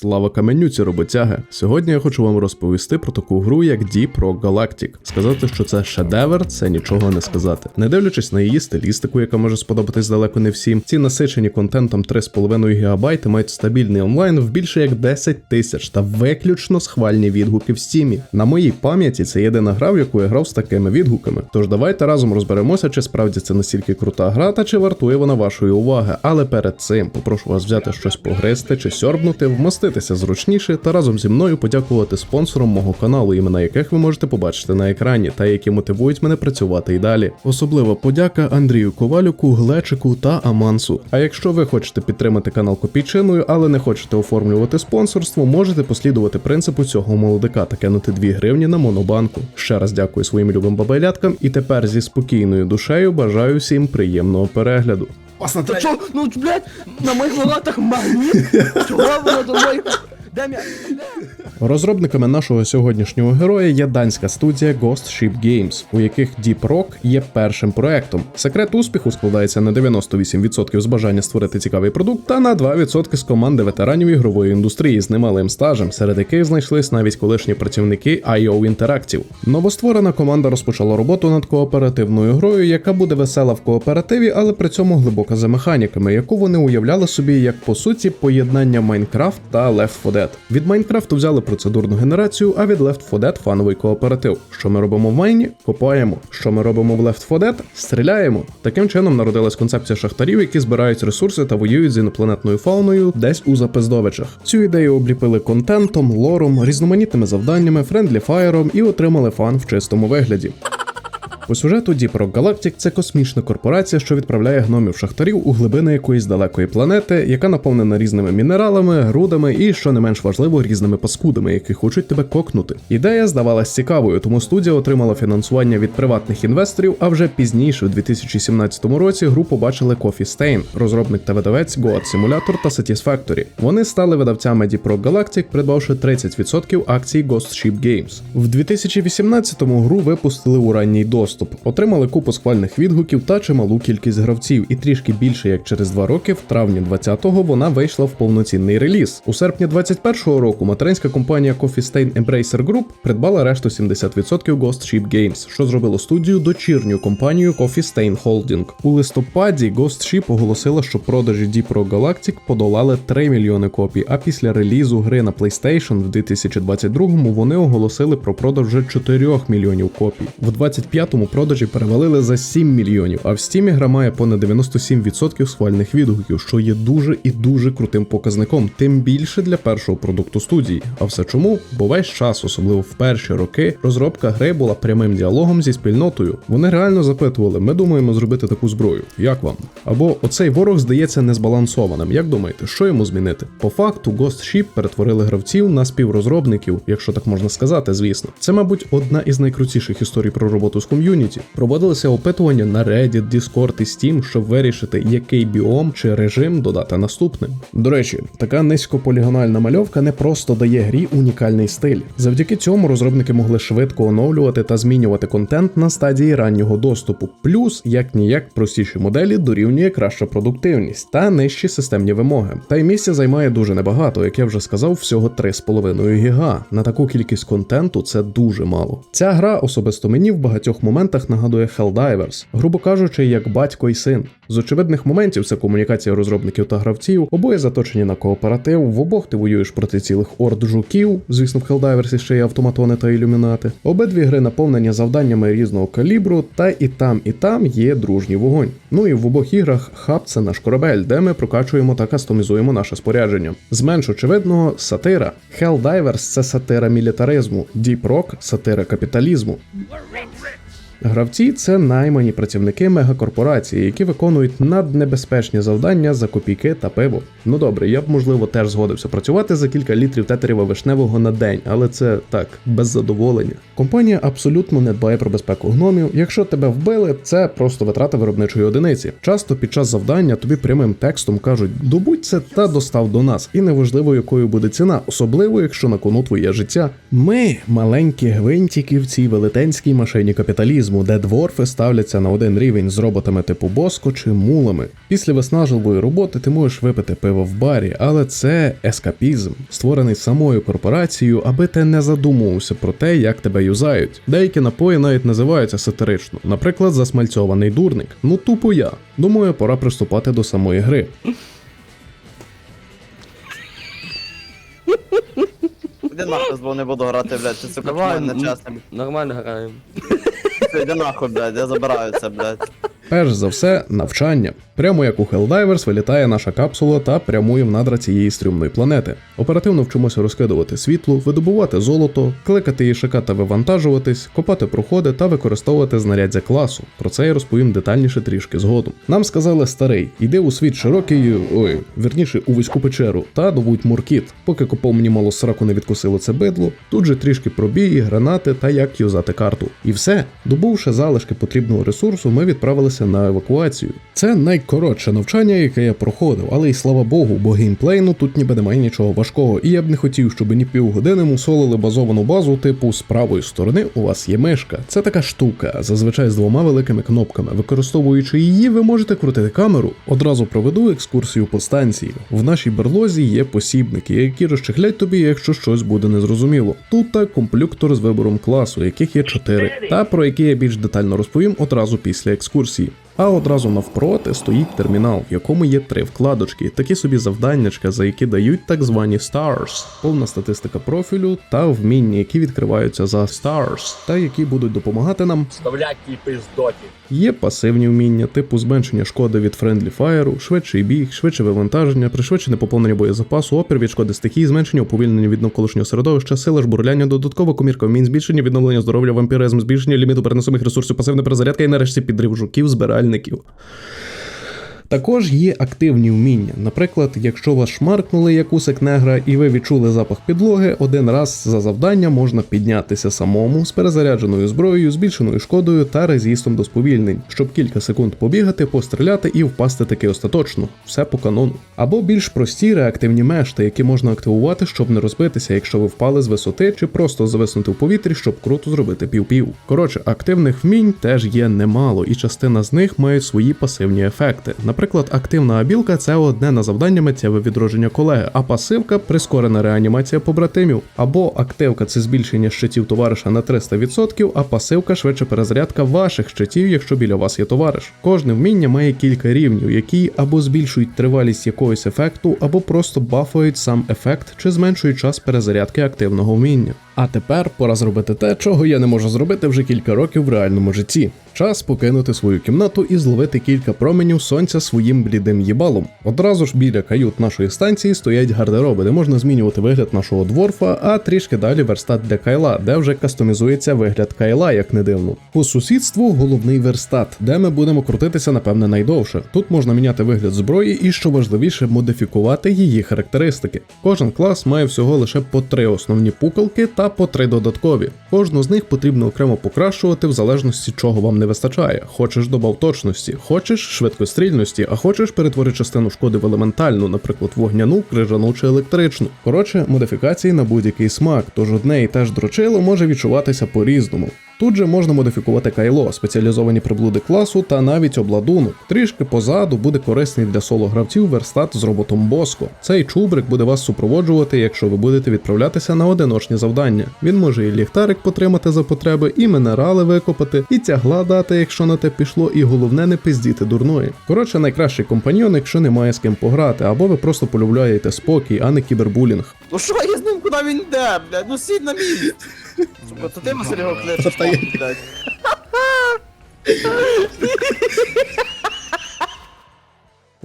Слава каменюці роботяги. Сьогодні я хочу вам розповісти про таку гру, як Deep Rock Galactic. Сказати, що це шедевр, це нічого не сказати. Не дивлячись на її стилістику, яка може сподобатись далеко не всім. Ці насичені контентом 3,5 ГБ мають стабільний онлайн в більше як 10 тисяч та виключно схвальні відгуки в стімі. На моїй пам'яті це єдина гра, в яку я грав з такими відгуками. Тож давайте разом розберемося, чи справді це настільки крута гра, та чи вартує вона вашої уваги. Але перед цим попрошу вас взяти щось погристи чи сьорбнути, вмоститися зручніше та разом зі мною подякувати спонсорам мого каналу, імена яких ви можете побачити на екрані, та які мотивують мене працювати і далі. Особлива подяка Андрію Ковалюку, Глечику та Амансу. А якщо ви хочете підтримати канал копійчиною, але не хочете оформлювати спонсорство, можете послідувати принципу цього молодика та кинути 2 гривні на монобанку. Ще раз дякую своїм любим бабайляткам, і тепер зі спокійною душею бажаю всім приємного перегляду. Опасно, ти чо? Ну, блядь, на моїх латах магніт? Чого воно до моїх... Розробниками нашого сьогоднішнього героя є данська студія Ghost Ship Games, у яких Deep Rock є першим проектом. Секрет успіху складається на 98% з бажання створити цікавий продукт та на 2% з команди ветеранів ігрової індустрії з немалим стажем, серед яких знайшлись навіть колишні працівники IO Interactive. Новостворена команда розпочала роботу над кооперативною грою, яка буде весела в кооперативі, але при цьому глибока за механіками, яку вони уявляли собі як по суті поєднання Minecraft та Left 4 Dead. Від Майнкрафту взяли процедурну генерацію, а від Left 4 Dead фановий кооператив. Що ми робимо в Майні? Копаємо. Що ми робимо в Left 4 Dead? Стріляємо. Таким чином народилась концепція шахтарів, які збирають ресурси та воюють з інопланетною фауною десь у запиздовичах. Цю ідею обліпили контентом, лором, різноманітними завданнями, френдлі фаєром і отримали фан в чистому вигляді. По сюжету Deep Rock Galactic – це космічна корпорація, що відправляє гномів шахтарів у глибини якоїсь далекої планети, яка наповнена різними мінералами, рудами і, що не менш важливо, різними паскудами, які хочуть тебе кокнути. Ідея здавалась цікавою, тому студія отримала фінансування від приватних інвесторів. А вже пізніше, у 2017 році, гру побачили Coffee Stain, розробник та видавець Goat Simulator та Satisfactory. Вони стали видавцями Deep Rock Galactic, придбавши 30% акцій Ghost Ship Games. В 2018-му гру випустили у ранній доступ доступ, отримали купу схвальних відгуків та чималу кількість гравців, і трішки більше як через два роки, в травні 20-го вона вийшла в повноцінний реліз. У серпні 21-го року материнська компанія Coffee Stain Embracer Group придбала решту 70% Ghost Ship Games, що зробило студію дочірню компанію Coffee Stain Holding. У листопаді Ghost Ship оголосила, що продажі Deep Rock Galactic подолали 3 мільйони копій. А після релізу гри на PlayStation в 2022-му вони оголосили про продаж вже 4 мільйонів копій. В 25-му продажі перевалили за 7 мільйонів, а в стімі гра має понад 97% схвальних відгуків, що є дуже і дуже крутим показником, тим більше для першого продукту студії. А все чому? Бо весь час, особливо в перші роки, розробка гри була прямим діалогом зі спільнотою. Вони реально запитували: ми думаємо зробити таку зброю. Як вам? Або оцей ворог здається незбалансованим. Як думаєте, що йому змінити? По факту Ghost Ship перетворили гравців на співрозробників, якщо так можна сказати, звісно. Це, мабуть, одна із найкрутіших історій про роботу з ком'юніті ком'юніті. Проводилися опитування на Reddit, Discord і Steam, щоб вирішити, який біом чи режим додати наступним. До речі, така низькополігональна мальовка не просто дає грі унікальний стиль. Завдяки цьому розробники могли швидко оновлювати та змінювати контент на стадії раннього доступу. Плюс, як ніяк, простіші моделі дорівнює краща продуктивність та нижчі системні вимоги. Та й місця займає дуже небагато, як я вже сказав, всього 3,5 гіга. На таку кількість контенту це дуже мало. Ця гра особисто мені в багатьох моментах моментах нагадує Helldivers, грубо кажучи, як батько і син. З очевидних моментів це комунікація розробників та гравців, обоє заточені на кооператив, в обох ти воюєш проти цілих орд жуків, звісно, в Helldivers ще є автоматони та ілюмінати. Обидві гри наповнені завданнями різного калібру, та і там, і там є дружній вогонь. Ну і в обох іграх хаб це наш корабель, де ми прокачуємо та кастомізуємо наше спорядження. З менш очевидного сатира. Helldivers – це сатира мілітаризму, Deep Rock – сатира капіталізму. Гравці це наймані працівники мегакорпорації, які виконують наднебезпечні завдання за копійки та пиво. Ну добре, я б можливо теж згодився працювати за кілька літрів тетерєва вишневого на день, але це так, без задоволення. Компанія абсолютно не дбає про безпеку гномів. Якщо тебе вбили, це просто витрата виробничої одиниці. Часто під час завдання тобі прямим текстом кажуть: добудь це та достав до нас, і неважливо, якою буде ціна, особливо якщо на кону твоє життя. Ми маленькі гвинтики в цій велетенській машині капіталізму ескапізму, де дворфи ставляться на один рівень з роботами типу Боско чи мулами. Після виснажливої роботи ти можеш випити пиво в барі, але це ескапізм, створений самою корпорацією, аби ти не задумувався про те, як тебе юзають. Деякі напої навіть називаються сатирично, наприклад, засмальцьований дурник. Ну тупо я. Думаю, пора приступати до самої гри. Іди нахуй, не буду грати, блядь, ти сука Давай, не м- Нормально граємо. Іди нахуй, блядь, я забираю це, блядь. Перш за все, навчання. Прямо як у Helldivers вилітає наша капсула та прямує в надра цієї стрімної планети. Оперативно вчимося розкидувати світло, видобувати золото, кликати ішака та вивантажуватись, копати проходи та використовувати знаряддя класу. Про це я розповім детальніше трішки згодом. Нам сказали старий, іди у світ широкий, ой, вірніше у вузьку печеру, та добудь муркіт. Поки копав мені мало сраку не відкусило це бидло, тут же трішки пробії, гранати та як юзати карту. І все, добувши залишки потрібного ресурсу, ми відправилися на евакуацію. Це найкоротше навчання, яке я проходив, але й слава Богу, бо геймплейну тут ніби немає нічого важкого, і я б не хотів, щоб ні півгодини мусолили базовану базу, типу з правої сторони у вас є мишка. Це така штука, зазвичай з двома великими кнопками. Використовуючи її, ви можете крутити камеру. Одразу проведу екскурсію по станції. В нашій берлозі є посібники, які розчехлять тобі, якщо щось буде незрозуміло. Тут так комплюктор з вибором класу, яких є чотири, та про які я більш детально розповім одразу після екскурсії. А одразу навпроти стоїть термінал, в якому є три вкладочки, такі собі завданнячка, за які дають так звані stars, повна статистика профілю та вміння, які відкриваються за stars, та які будуть допомагати нам Вставлять ті пиздоті. Є пасивні вміння, типу зменшення шкоди від Friendly Fire, швидший біг, швидше вивантаження, пришвидшене поповнення боєзапасу, опір від шкоди стихій, зменшення уповільнення від навколишнього середовища, сила жбурляння, додаткова комірка вмінь, збільшення відновлення здоров'я, вампіризм, збільшення ліміту переносимих ресурсів, пасивна перезарядка і нарешті підрив жуків, збиральників. Також є активні вміння. Наприклад, якщо вас шмаркнули як усик негра і ви відчули запах підлоги, один раз за завдання можна піднятися самому з перезарядженою зброєю, збільшеною шкодою та резістом до сповільнень, щоб кілька секунд побігати, постріляти і впасти таки остаточно. Все по канону. Або більш прості реактивні мешти, які можна активувати, щоб не розбитися, якщо ви впали з висоти, чи просто зависнути в повітрі, щоб круто зробити пів-пів. Коротше, активних вмінь теж є немало, і частина з них мають свої пасивні ефекти. Наприклад, активна абілка це одне на завдання миттєве відродження колеги, а пасивка прискорена реанімація побратимів. Або активка це збільшення щитів товариша на 300%, а пасивка швидше перезарядка ваших щитів, якщо біля вас є товариш. Кожне вміння має кілька рівнів, які або збільшують тривалість якогось ефекту, або просто бафують сам ефект чи зменшують час перезарядки активного вміння. А тепер пора зробити те, чого я не можу зробити вже кілька років в реальному житті. Час покинути свою кімнату і зловити кілька променів сонця своїм блідим їбалом. Одразу ж біля кают нашої станції стоять гардероби, де можна змінювати вигляд нашого дворфа, а трішки далі верстат для кайла, де вже кастомізується вигляд кайла, як не дивно. По сусідству головний верстат, де ми будемо крутитися, напевне, найдовше. Тут можна міняти вигляд зброї і, що важливіше, модифікувати її характеристики. Кожен клас має всього лише по три основні пукалки та по три додаткові. Кожну з них потрібно окремо покращувати в залежності чого вам не вистачає. Хочеш добав точності, хочеш швидкострільності, а хочеш перетвори частину шкоди в елементальну, наприклад, вогняну, крижану чи електричну. Коротше, модифікації на будь-який смак, тож одне і те ж дрочило може відчуватися по-різному. Тут же можна модифікувати кайло, спеціалізовані приблуди класу та навіть обладунок. Трішки позаду буде корисний для соло-гравців верстат з роботом Боско. Цей чубрик буде вас супроводжувати, якщо ви будете відправлятися на одиночні завдання. Він може і ліхтарик потримати за потреби, і мінерали викопати, і тягла дати, якщо на те пішло, і головне не пиздіти дурної. Коротше, найкращий компаньйон, якщо немає з ким пограти, або ви просто полюбляєте спокій, а не кібербулінг. Ну що я з ним, куди він йде, блядь, ну сідь на місці. Сука, то ти Василь його кличеш, блядь.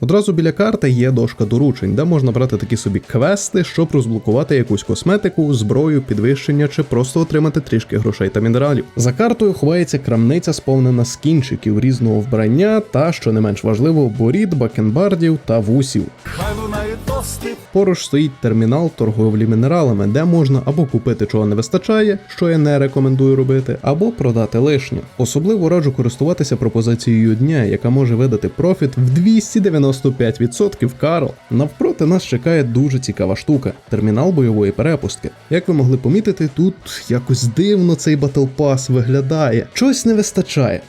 Одразу біля карти є дошка доручень, де можна брати такі собі квести, щоб розблокувати якусь косметику, зброю, підвищення чи просто отримати трішки грошей та мінералів. За картою ховається крамниця, сповнена скінчиків різного вбрання та, що не менш важливо, борід, бакенбардів та вусів. Хай Поруч стоїть термінал торговлі мінералами, де можна або купити чого не вистачає, що я не рекомендую робити, або продати лишнє. Особливо раджу користуватися пропозицією дня, яка може видати профіт в 295% Карл. Навпроти нас чекає дуже цікава штука термінал бойової перепустки. Як ви могли помітити, тут якось дивно цей Pass виглядає. Чогось не вистачає.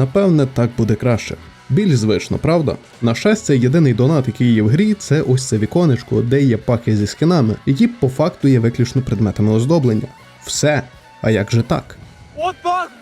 Напевне, так буде краще. Більш звично, правда? На щастя, єдиний донат, який є в грі, це ось це віконечко, де є паки зі скинами, які по факту є виключно предметами оздоблення. Все. А як же так?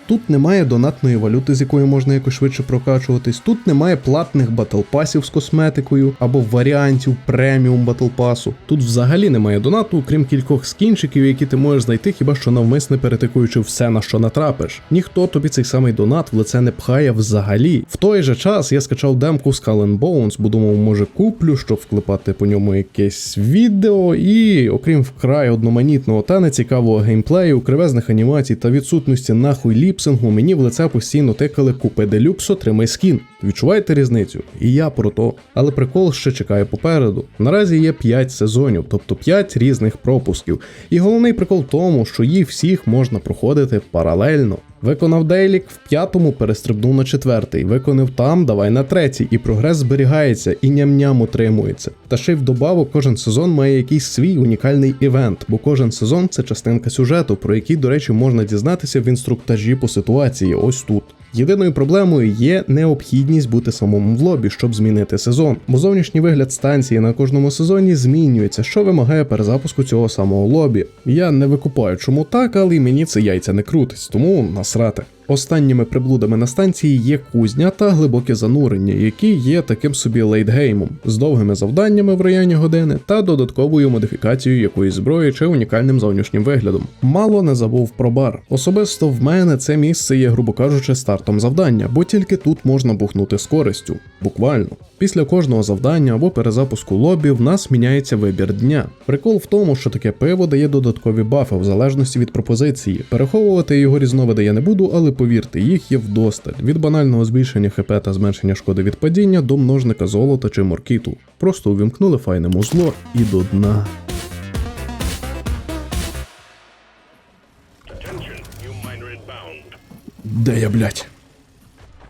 Тут немає донатної валюти, з якою можна якось швидше прокачуватись. Тут немає платних батлпасів з косметикою або варіантів преміум батлпасу. Тут взагалі немає донату, крім кількох скінчиків, які ти можеш знайти, хіба що навмисне перетикуючи все, на що натрапиш. Ніхто тобі цей самий донат в лице не пхає взагалі. В той же час я скачав демку Skull and Bones, бо думав, може куплю, щоб вклепати по ньому якесь відео, і окрім вкрай одноманітного та нецікавого геймплею, кривезних анімацій та відсутності нахуй ліпсингу, мені в лице постійно тикали купи делюкс, отримай скін. Відчуваєте різницю? І я про то. Але прикол ще чекає попереду. Наразі є 5 сезонів, тобто 5 різних пропусків. І головний прикол в тому, що їх всіх можна проходити паралельно. Виконав Дейлік в п'ятому, перестрибнув на четвертий. Виконав там, давай на третій, і прогрес зберігається, і ням-ням утримується. Та ще й вдобавок кожен сезон має якийсь свій унікальний івент, бо кожен сезон це частинка сюжету, про який, до речі, можна дізнатися в інструктажі по ситуації. Ось тут. Єдиною проблемою є необхідність бути самому в лобі, щоб змінити сезон, бо зовнішній вигляд станції на кожному сезоні змінюється, що вимагає перезапуску цього самого лобі. Я не викупаю, чому так, але мені це яйця не крутить, тому насрати. Останніми приблудами на станції є кузня та глибоке занурення, які є таким собі лейтгеймом, з довгими завданнями в районі години та додатковою модифікацією якоїсь зброї чи унікальним зовнішнім виглядом. Мало не забув про бар. Особисто в мене це місце є, грубо кажучи, стартом завдання, бо тільки тут можна бухнути з користю. Буквально. Після кожного завдання або перезапуску лобі в нас міняється вибір дня. Прикол в тому, що таке пиво дає додаткові бафи в залежності від пропозиції. Переховувати його різновиди я не буду, але повірте, їх є вдосталь. Від банального збільшення хп та зменшення шкоди від падіння до множника золота чи моркіту. Просто увімкнули файне музло і до дна. Де я, блять?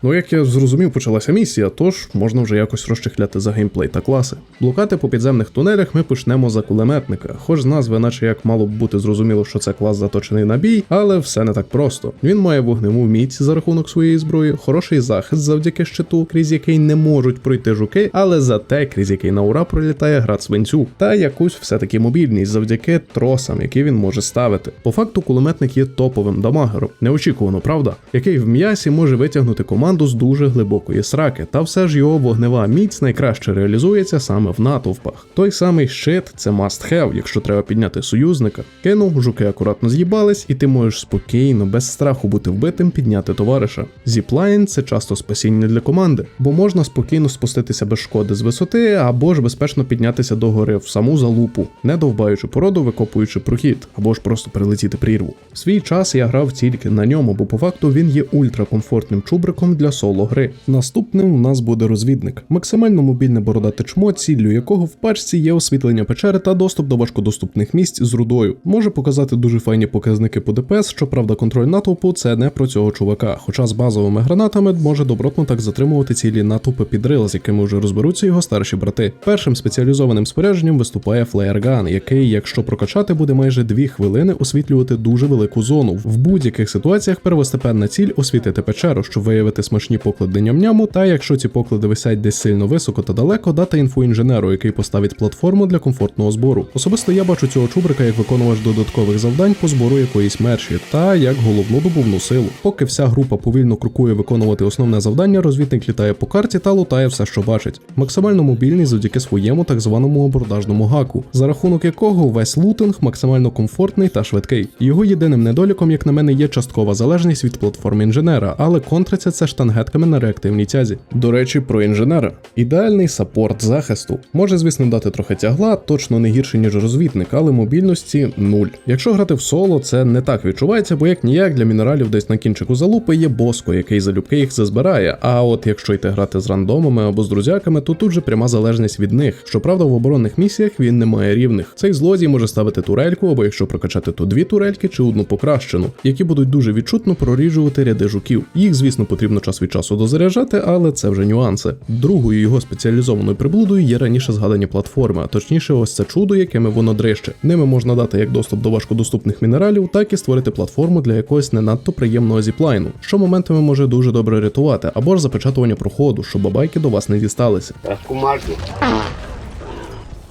Ну, як я зрозумів, почалася місія, тож можна вже якось розчехляти за геймплей та класи. Блукати по підземних тунелях ми почнемо за кулеметника, хоч з назви, наче як мало б бути зрозуміло, що це клас заточений на бій, але все не так просто. Він має вогневу міць за рахунок своєї зброї, хороший захист завдяки щиту, крізь який не можуть пройти жуки, але зате крізь який на ура пролітає град свинцю, та якусь все-таки мобільність завдяки тросам, які він може ставити. По факту, кулеметник є топовим дамагером, неочікувано, правда, який в м'ясі може витягнути команду з дуже глибокої сраки, та все ж його вогнева міць найкраще реалізується саме в натовпах. Той самий щит це must have, якщо треба підняти союзника. Кинув, жуки акуратно з'їбались, і ти можеш спокійно, без страху бути вбитим, підняти товариша. Зіплайн це часто спасіння для команди, бо можна спокійно спуститися без шкоди з висоти, або ж безпечно піднятися до гори в саму залупу, не довбаючи породу, викопуючи прохід, або ж просто перелетіти прірву. В свій час я грав тільки на ньому, бо по факту він є ультракомфортним чубриком для соло гри. Наступним у нас буде розвідник, максимально мобільне бородате чмо, ціллю якого в пачці є освітлення печери та доступ до важкодоступних місць з рудою. Може показати дуже файні показники по ДПС, щоправда, контроль натовпу це не про цього чувака, хоча з базовими гранатами може добротно так затримувати цілі натовпи підрил, з якими вже розберуться його старші брати. Першим спеціалізованим спорядженням виступає флеєрган, який, якщо прокачати, буде майже 2 хвилини освітлювати дуже велику зону. В будь-яких ситуаціях первостепенна ціль освітити печеру, щоб виявити смачні поклади ням-няму, та якщо ці поклади висять десь сильно високо та далеко, дати інфу інженеру, який поставить платформу для комфортного збору. Особисто я бачу цього чубрика як виконувач додаткових завдань по збору якоїсь мерші, та як головну добувну силу. Поки вся група повільно крокує виконувати основне завдання, розвідник літає по карті та лутає все, що бачить. Максимально мобільний завдяки своєму так званому абордажному гаку, за рахунок якого весь лутинг максимально комфортний та швидкий. Його єдиним недоліком, як на мене, є часткова залежність від платформи інженера, але контриться це ж штангетками на реактивній тязі. До речі, про інженера. Ідеальний саппорт захисту. Може, звісно, дати трохи тягла, точно не гірше, ніж розвідник, але мобільності нуль. Якщо грати в соло, це не так відчувається, бо як ніяк для мінералів десь на кінчику залупи є боско, який залюбки їх зазбирає. А от якщо йти грати з рандомами або з друзяками, то тут же пряма залежність від них. Щоправда, в оборонних місіях він не має рівних. Цей злодій може ставити турельку, або якщо прокачати, то дві турельки чи одну покращену, які будуть дуже відчутно проріжувати ряди жуків. Їх, звісно, потрібно час від часу дозаряджати, але це вже нюанси. Другою його спеціалізованою приблудою є раніше згадані платформи, а точніше, ось це чудо, якими воно дрище. Ними можна дати як доступ до важкодоступних мінералів, так і створити платформу для якогось не надто приємного зіплайну, що моментами може дуже добре рятувати, або ж запечатування проходу, щоб бабайки до вас не дісталися.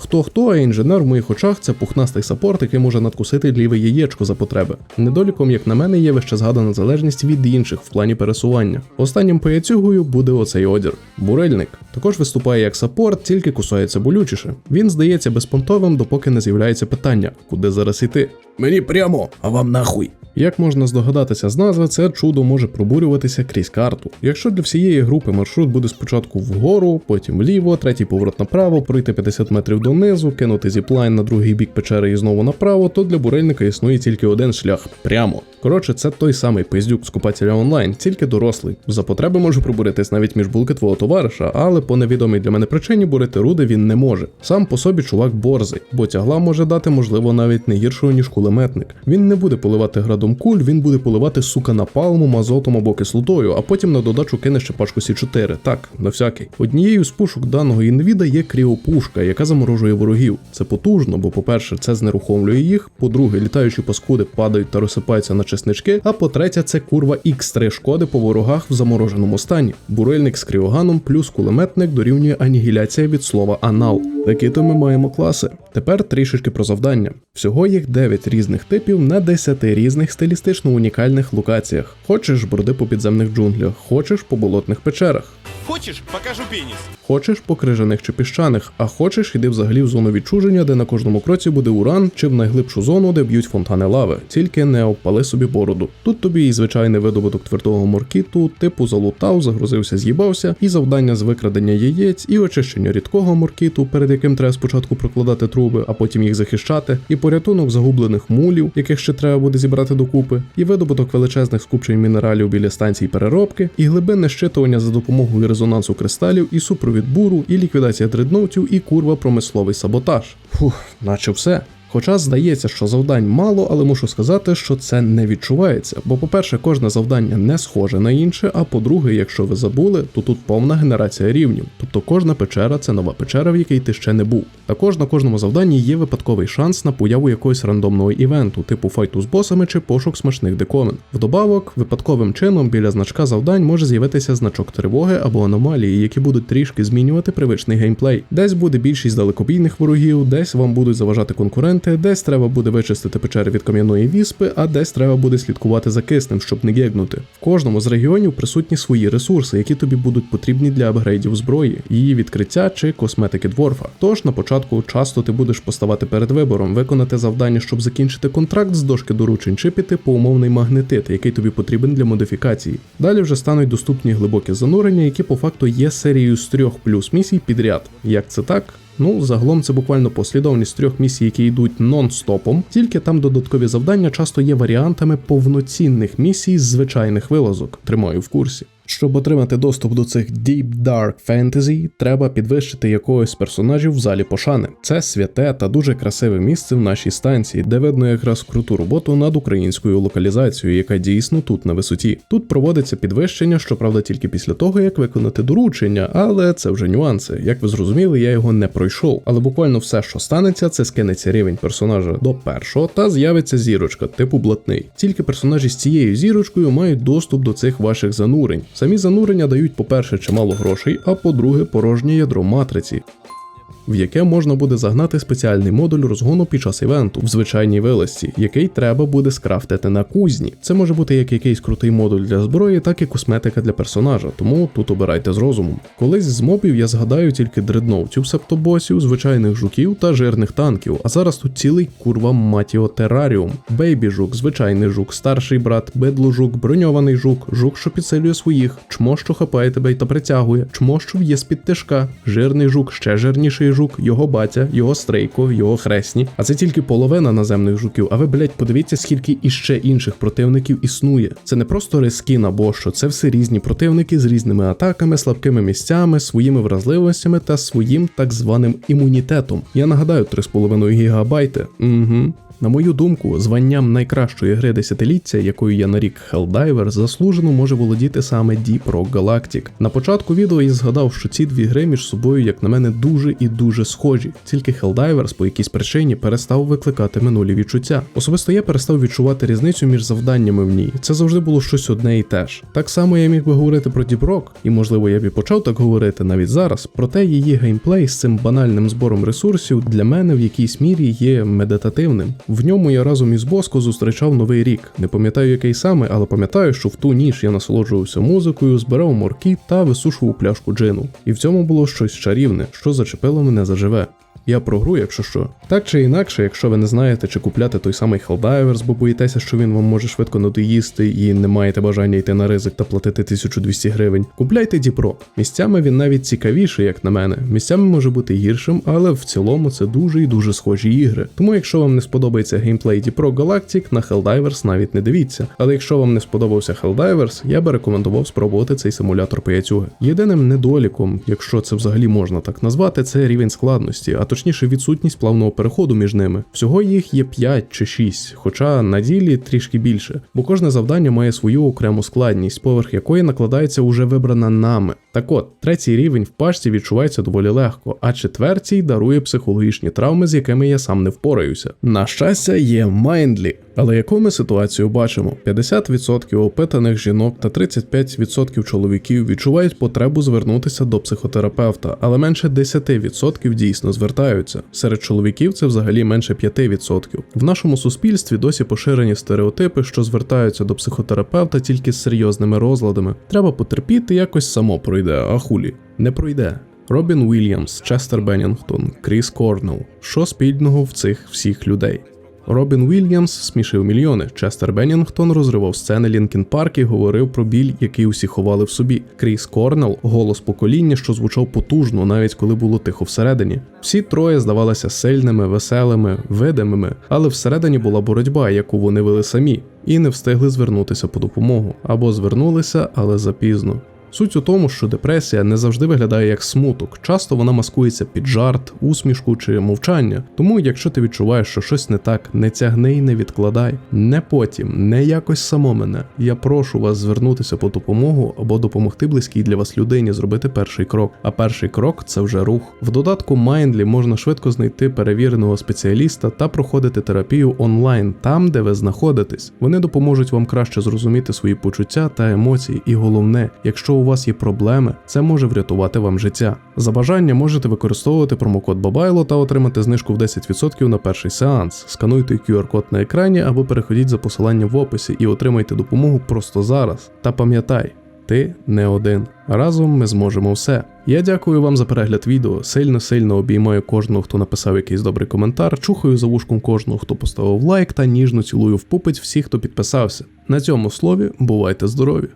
Хто хто, а інженер в моїх очах це пухнастий саппорт, який може надкусити ліве яєчко за потреби. Недоліком, як на мене, є вище згадана залежність від інших в плані пересування. Останнім паяцюгою буде оцей одір. Бурильник також виступає як саппорт, тільки кусається болючіше. Він здається безпонтовим, допоки не з'являється питання, куди зараз іти. Мені прямо, а вам нахуй. Як можна здогадатися з назви, це чудо може пробурюватися крізь карту. Якщо для всієї групи маршрут буде спочатку вгору, потім вліво, третій поворот направо, пройти 50 метрів донизу, кинути зіплайн на другий бік печери і знову направо, то для бурельника існує тільки один шлях прямо. Коротше, це той самий пиздюк з купателя онлайн, тільки дорослий. За потреби може пробуритись навіть між булки твого товариша, але по невідомій для мене причині бурити руди він не може. Сам по собі чувак борзий, бо тягла може дати, можливо, навіть не гіршого, ніж кулеметник. Він не буде поливати градом куль, він буде поливати сука напалмом, азотом або кислотою, а потім на додачу кине ще пачку Сі 4 Так, на всякий. Однією з пушок даного інвіда є кріопушка, яка заморожує ворогів. Це потужно, бо, по-перше, це знерухомлює їх. По-друге, літаючі паскуди падають та розсипаються на чеснички. А по-третє, це курва X3 шкоди по ворогах в замороженому стані. Бурильник з кріоганом плюс кулеметник дорівнює анігіляція від слова анал. Такі то ми маємо класи. Тепер трішечки про завдання. Всього їх 9 різних типів на 10 різних стилістично унікальних локаціях. Хочеш борди по підземних джунглях, хочеш по болотних печерах. Хочешь, покажу пенис? Хочеш по крижаних чи піщаних, а хочеш іди взагалі в зону відчуження, де на кожному кроці буде уран, чи в найглибшу зону, де б'ють фонтани лави. Тільки не обпали собі бороду. Тут тобі і звичайний видобуток твердого моркіту, типу залутав, загрузився, з'їбався, і завдання з викрадення яєць, і очищення рідкого моркіту, перед яким треба спочатку прокладати труби, а потім їх захищати, і порятунок загублених мулів, яких ще треба буде зібрати докупи, і видобуток величезних скупчень мінералів біля станцій переробки, і глибинне щитування за допомогою резонансу кристалів, і супровід буру, і ліквідація дредноутів, і курва промисловий саботаж. Фух, наче все. Хоча здається, що завдань мало, але мушу сказати, що це не відчувається. Бо, по-перше, кожне завдання не схоже на інше, а по-друге, якщо ви забули, то тут повна генерація рівнів. Тобто кожна печера це нова печера, в якій ти ще не був. Також на кожному завданні є випадковий шанс на появу якогось рандомного івенту, типу файту з босами чи пошук смачних дикомен. Вдобавок, випадковим чином біля значка завдань може з'явитися значок тривоги або аномалії, які будуть трішки змінювати привичний геймплей. Десь буде більшість далекобійних ворогів, десь вам будуть заважати конкуренти, десь треба буде вичистити печери від кам'яної віспи, а десь треба буде слідкувати за киснем, щоб не гегнути. В кожному з регіонів присутні свої ресурси, які тобі будуть потрібні для апгрейдів зброї, її відкриття чи косметики дворфа. Тож на початку часто ти будеш поставати перед вибором, виконати завдання, щоб закінчити контракт з дошки доручень, чи піти по умовний магнетит, який тобі потрібен для модифікації. Далі вже стануть доступні глибокі занурення, які по факту є серією з трьох плюс місій підряд. Як це так? Ну, загалом це буквально послідовність трьох місій, які йдуть нон-стопом, тільки там додаткові завдання часто є варіантами повноцінних місій з звичайних вилазок. Тримаю в курсі. Щоб отримати доступ до цих Deep Dark Fantasy, треба підвищити якогось персонажів в залі пошани. Це святе та дуже красиве місце в нашій станції, де видно якраз круту роботу над українською локалізацією, яка дійсно тут на висоті. Тут проводиться підвищення, щоправда, тільки після того, як виконати доручення, але це вже нюанси. Як ви зрозуміли, я його не пройшов. Але буквально все, що станеться, це скинеться рівень персонажа до першого та з'явиться зірочка, типу блатний. Тільки персонажі з цією зірочкою мають доступ до цих ваших занурень. Самі занурення дають, по-перше, чимало грошей, а по-друге, порожнє ядро матриці. В яке можна буде загнати спеціальний модуль розгону під час івенту в звичайній вилазці, який треба буде скрафтити на кузні. Це може бути як якийсь крутий модуль для зброї, так і косметика для персонажа, тому тут обирайте з розумом. Колись з мобів я згадаю тільки дредноутів септобосів, звичайних жуків та жирних танків. А зараз тут цілий курва матіо тераріум. Бейбі жук, звичайний жук, старший брат, бедло-жук, броньований жук, жук, що підсилює своїх, чмо, що хапає тебе та притягує, чмо, що в'є з-під тишка, жирний жук, ще жирніший жук, його батя, його стрейко, його хресні. А це тільки половина наземних жуків. А ви, блять, подивіться, скільки іще інших противників існує. Це не просто рискін або що, це все різні противники з різними атаками, слабкими місцями, своїми вразливостями та своїм так званим імунітетом. Я нагадаю, 3,5 гігабайти. Угу. На мою думку, званням найкращої гри десятиліття, якою я нарік Helldiver, заслужено може володіти саме Deep Rock Galactic. На початку відео я згадав, що ці дві гри між собою, як на мене, дуже і дуже схожі. Тільки Helldivers по якійсь причині перестав викликати минулі відчуття. Особисто я перестав відчувати різницю між завданнями в ній. Це завжди було щось одне і те ж. Так само я міг би говорити про Deep Rock, і можливо я б і почав так говорити навіть зараз. Проте її геймплей з цим банальним збором ресурсів для мене в якійсь мірі є медитативним. В ньому я разом із Боско зустрічав новий рік. Не пам'ятаю який саме, але пам'ятаю, що в ту ніч я насолоджувався музикою, збирав морки та висушував пляшку джину. І в цьому було щось чарівне, що зачепило мене заживе. Я про гру, якщо що. Так чи інакше, якщо ви не знаєте, чи купляти той самий Helldivers, бо боїтеся, що він вам може швидко надоїсти і не маєте бажання йти на ризик та платити 1200 гривень, купляйте Діпро. Місцями він навіть цікавіший, як на мене. Місцями може бути гіршим, але в цілому це дуже і дуже схожі ігри. Тому, якщо вам не сподобається геймплей Діпро Galactic, на Helldivers навіть не дивіться. Але якщо вам не сподобався Helldivers, я би рекомендував спробувати цей симулятор пияцюги. Єдиним недоліком, якщо це взагалі можна так назвати, це рівень складності, а точніше відсутність плавного переходу між ними. Всього їх є 5 чи 6, хоча на ділі трішки більше, бо кожне завдання має свою окрему складність, поверх якої накладається уже вибрана нами. Так от, третій рівень в пачці відчувається доволі легко, а четвертій дарує психологічні травми, з якими я сам не впораюся. На щастя, є Майндлі. Але яку ми ситуацію бачимо? 50% опитаних жінок та 35% чоловіків відчувають потребу звернутися до психотерапевта, але менше 10% дійсно звертаються. Серед чоловіків це взагалі менше 5%. В нашому суспільстві досі поширені стереотипи, що звертаються до психотерапевта тільки з серйозними розладами. Треба потерпіти, якось само пройде, а хулі не пройде. Робін Уільямс, Честер Беннінгтон, Кріс Корнелл. Що спільного в цих всіх людей? Робін Вільямс смішив мільйони. Честер Беннінгтон розривав сцени Лінкін Парк і говорив про біль, який усі ховали в собі. Кріс Корнелл голос покоління, що звучав потужно, навіть коли було тихо всередині. Всі троє здавалися сильними, веселими, видимими, але всередині була боротьба, яку вони вели самі, і не встигли звернутися по допомогу або звернулися, але запізно. Суть у тому, що депресія не завжди виглядає як смуток, часто вона маскується під жарт, усмішку чи мовчання. Тому, якщо ти відчуваєш, що щось не так, не тягни і не відкладай, не потім, не якось само мене. Я прошу вас звернутися по допомогу або допомогти близькій для вас людині зробити перший крок. А перший крок це вже рух. В додатку Mindly можна швидко знайти перевіреного спеціаліста та проходити терапію онлайн там, де ви знаходитесь. Вони допоможуть вам краще зрозуміти свої почуття та емоції. І головне, якщо у вас є проблеми, це може врятувати вам життя. За бажання можете використовувати промокод Бабайло та отримати знижку в 10% на перший сеанс. Скануйте QR-код на екрані або переходіть за посиланням в описі і отримайте допомогу просто зараз. Та пам'ятай, ти не один. Разом ми зможемо все. Я дякую вам за перегляд відео. Сильно сильно обіймаю кожного, хто написав якийсь добрий коментар. Чухаю за вушком кожного, хто поставив лайк, та ніжно цілую в пупить всіх, хто підписався. На цьому слові бувайте здорові!